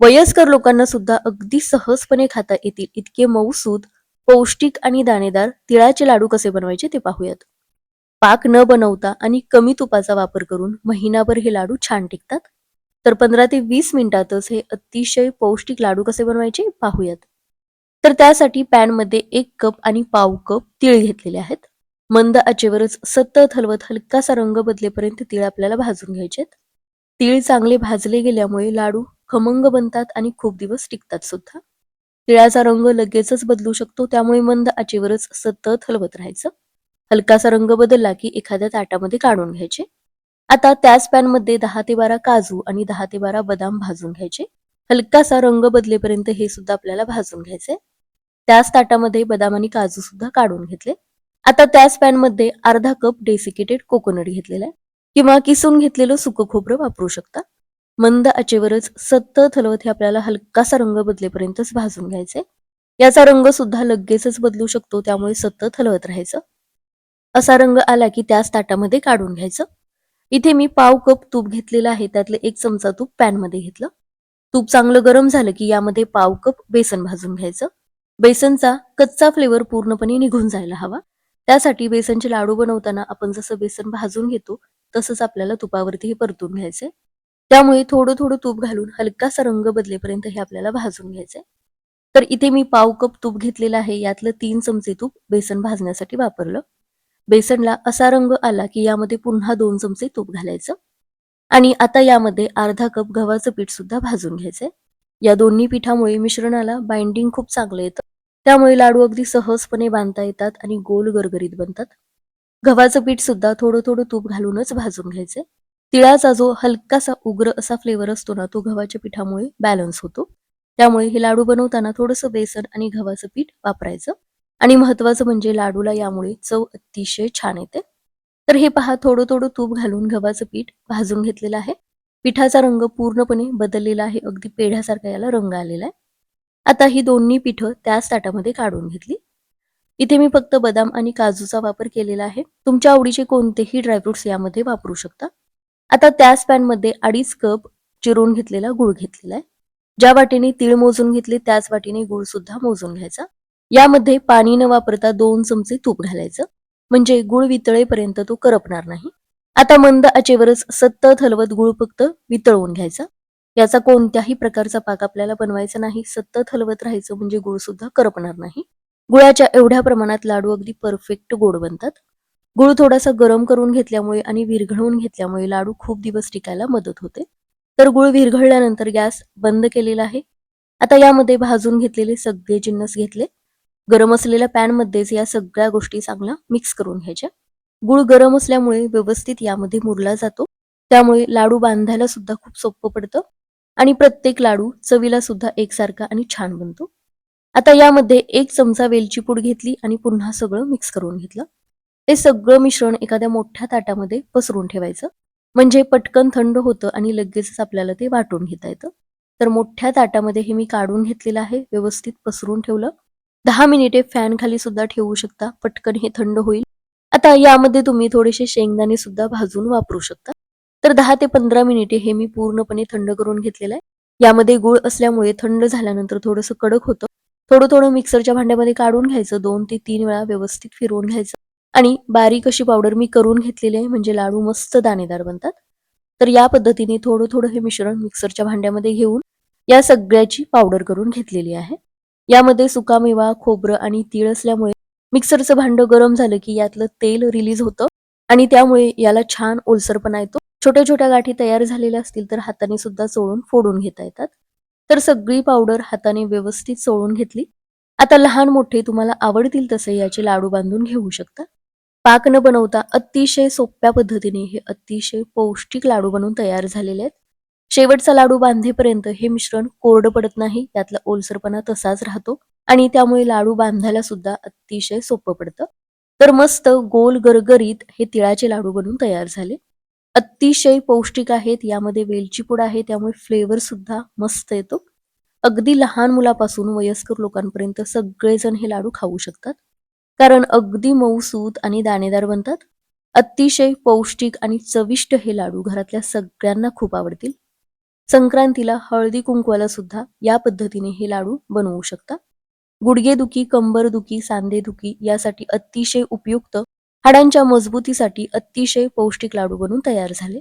वयस्कर लोकांना सुद्धा अगदी सहजपणे खाता येतील. इतके मऊसूद पौष्टिक आणि दाणेदार तिळाचे लाडू कसे बनवायचे ते पाहूयात. पाक न बनवता आणि कमी तुपाचा वापर करून महिनाभर हे लाडू छान टिकतात. तर पंधरा ते वीस मिनिटातच हे अतिशय पौष्टिक लाडू कसे बनवायचे पाहूयात. तर त्यासाठी पॅनमध्ये एक कप आणि पाव कप तीळ घेतलेले आहेत. मंद आचेवरच सतत हलवत हलकासा रंग बदलेपर्यंत तीळ आपल्याला भाजून घ्यायचे तीळ चांगले भाजले गेल्यामुळे लाडू खमंग बनतात आणि खूप दिवस टिकतात सुद्धा. तिळाचा रंग लगेचच बदलू शकतो त्यामुळे मंद आचेवरच सतत हलवत राहायचं. हलकासा रंग बदलला की एखाद्या ताटामध्ये काढून घ्यायचे. आता त्याच पॅनमध्ये दहा ते बारा काजू आणि दहा ते बारा बदाम भाजून घ्यायचे. हलकासा रंग बदलेपर्यंत हे सुद्धा आपल्याला भाजून घ्यायचे. त्याच ताटामध्ये बदाम आणि काजू सुद्धा काढून घेतले. आता त्याच पॅनमध्ये अर्धा कप डेसिकेटेड कोकोनट घेतलेला आहे. किंवा किसून घेतलेलं सुकं खोबरं वापरू शकता. मंद आचेवरच सत्त हलवत हे आपल्याला हलकासा रंग बदलेपर्यंतच भाजून घ्यायचे. याचा रंग सुद्धा लगेचच बदलू शकतो त्यामुळे सतत हलवत राहायचं. असा रंग आला की त्याच ताटामध्ये काढून घ्यायचं. इथे मी पाव कप तूप घेतलेलं आहे त्यातलं एक चमचा तूप पॅनमध्ये घेतलं. तूप चांगलं गरम झालं की यामध्ये पाव कप बेसन भाजून घ्यायचं. बेसनचा कच्चा फ्लेवर पूर्णपणे निघून जायला हवा. त्यासाठी बेसनचे लाडू बनवताना आपण जसं बेसन भाजून घेतो तसंच आपल्याला तुपावरती हे परतून घ्यायचंय त्यामुळे थोडं थोडं तूप घालून हलकासा रंग बदलेपर्यंत हे आपल्याला भाजून घ्यायचंय. तर इथे मी पाव कप तूप घेतलेलं आहे. यातलं तीन चमचे तूप बेसन भाजण्यासाठी वापरलं. बेसनला असा रंग आला की यामध्ये पुन्हा दोन चमचे तूप घालायचं. आणि आता यामध्ये अर्धा कप गव्हाचं पीठ सुद्धा भाजून घ्यायचंय. या दोन्ही पिठामुळे मिश्रणाला बाइंडिंग खूप चांगलं येतं. त्यामुळे लाडू अगदी सहजपणे बांधता येतात आणि गोल गरगरीत बनतात. गव्हाचं पीठ सुद्धा थोडं थोडं तूप घालूनच भाजून घ्यायचे तिळाचा जो हलकासा उग्र असा फ्लेवर असतो ना तो गव्हाच्या पिठामुळे बॅलन्स होतो. त्यामुळे हे लाडू बनवताना थोडंसं बेसन आणि गव्हाचं पीठ वापरायचं. आणि महत्वाचं म्हणजे लाडूला यामुळे चव अतिशय छान येते. तर हे पहा थोडं थोडं तूप घालून गव्हाचं पीठ भाजून घेतलेलं आहे. पिठाचा रंग पूर्णपणे बदललेला आहे अगदी पेढ्यासारखा याला रंग आलेला आहे. आता ही दोन्ही पिठं त्याच ताटामध्ये काढून घेतली. इथे मी फक्त बदाम आणि काजूचा वापर केलेला आहे. तुमच्या आवडीचे कोणतेही ड्रायफ्रुट्स यामध्ये वापरू शकता. आता त्याच पॅनमध्ये अडीच कप चिरून घेतलेला गुळ घेतलेला आहे. ज्या वाटीने तीळ मोजून घेतले त्याच वाटीने गुळ सुद्धा मोजून घ्यायचा. यामध्ये पाणी न वापरता दोन चमचे तूप घालायचं. म्हणजे गुळ वितळेपर्यंत तो करपणार नाही. आता मंद आचेवरच सतत हलवत गुळ फक्त वितळवून घ्यायचा. याचा कोणत्याही प्रकारचा पाक आपल्याला बनवायचा नाही. सतत हलवत राहायचं म्हणजे गुळ सुद्धा करपणार नाही. गुळाच्या एवढ्या प्रमाणात लाडू अगदी परफेक्ट गोड बनतात. गुळ थोडासा गरम करून घेतल्यामुळे आणि विरघळवून घेतल्यामुळे लाडू खूप दिवस टिकायला मदत होते. तर गुळ विरघळल्यानंतर गॅस बंद केलेला आहे. आता यामध्ये भाजून घेतलेले सगळे जिन्नस घेतले. गरम असलेल्या पॅन मध्येच या सगळ्या गोष्टी चांगल्या मिक्स करून घ्यायच्या. गुळ गरम असल्यामुळे व्यवस्थित यामध्ये मुरला जातो. त्यामुळे लाडू बांधायला सुद्धा खूप सोपं पडतं आणि प्रत्येक लाडू चवीला सुद्धा एकसारखा आणि छान बनतो. आता यामध्ये एक चमचा वेलची पूड घेतली आणि पुन्हा सगळं मिक्स करून घेतलं. हे सगळं मिश्रण एखाद्या मोठ्या ताटामध्ये पसरून ठेवायचं. म्हणजे पटकन थंड होतं आणि लगेचच आपल्याला ते वाटून घेता येतं. तर मोठ्या ताटामध्ये हे मी काढून घेतलेलं आहे व्यवस्थित पसरून ठेवलं. दहा मिनिटे फॅन खाली सुद्धा ठेवू शकता पटकन हे थंड होईल. आता यामध्ये तुम्ही थोडेसे शेंगदाणे सुद्धा भाजून वापरू शकता. तर दहा ते पंधरा मिनिटे हे मी पूर्णपणे थंड करून घेतलेलं आहे. यामध्ये गुळ असल्यामुळे थंड झाल्यानंतर थोडंसं कडक होतं. थोडं थोडं मिक्सरच्या भांड्यामध्ये काढून घ्यायचं दोन ते तीन वेळा व्यवस्थित फिरवून घ्यायचं. आणि बारीक अशी पावडर मी करून घेतलेली आहे म्हणजे लाडू मस्त दाणेदार बनतात. तर या पद्धतीने थोडं थोडं हे मिश्रण मिक्सरच्या भांड्यामध्ये घेऊन या सगळ्याची पावडर करून घेतलेली आहे. यामध्ये सुकामेवा खोबरं आणि तीळ असल्यामुळे मिक्सरचं भांड गरम झालं की यातलं तेल रिलीज होतं आणि त्यामुळे याला छान ओलसरपणा येतो. छोट्या छोट्या गाठी तयार झालेल्या असतील तर हाताने सुद्धा चोळून फोडून घेता येतात. तर सगळी पावडर हाताने व्यवस्थित चोळून घेतली. आता लहान मोठे तुम्हाला आवडतील तसे याचे लाडू बांधून घेऊ शकता. पाक न बनवता अतिशय सोप्या पद्धतीने हे अतिशय पौष्टिक लाडू बनवून तयार झालेले आहेत. शेवटचा लाडू बांधेपर्यंत हे मिश्रण कोरडं पडत नाही त्यातला ओलसरपणा तसाच राहतो आणि त्यामुळे लाडू बांधायला सुद्धा अतिशय सोपं पडतं. तर मस्त गोल गरगरीत हे तिळाचे लाडू बनवून तयार झाले. अतिशय पौष्टिक आहेत यामध्ये वेलची पूड आहे त्यामुळे फ्लेवर सुद्धा मस्त येतो. अगदी लहान मुलापासून वयस्कर लोकांपर्यंत सगळेजण हे लाडू खाऊ शकतात. कारण अगदी मऊसूत आणि दाणेदार बनतात. अतिशय पौष्टिक आणि चविष्ट हे लाडू घरातल्या सगळ्यांना खूप आवडतील. संक्रांतीला हळदी कुंकवाला सुद्धा या पद्धतीने हे लाडू बनवू शकता. गुडघेदुखी कंबरदुखी सांधेदुखी यासाठी अतिशय उपयुक्त हाडांच्या मजबूतीसाठी अतिशय पौष्टिक लाडू बनून तयार झाले.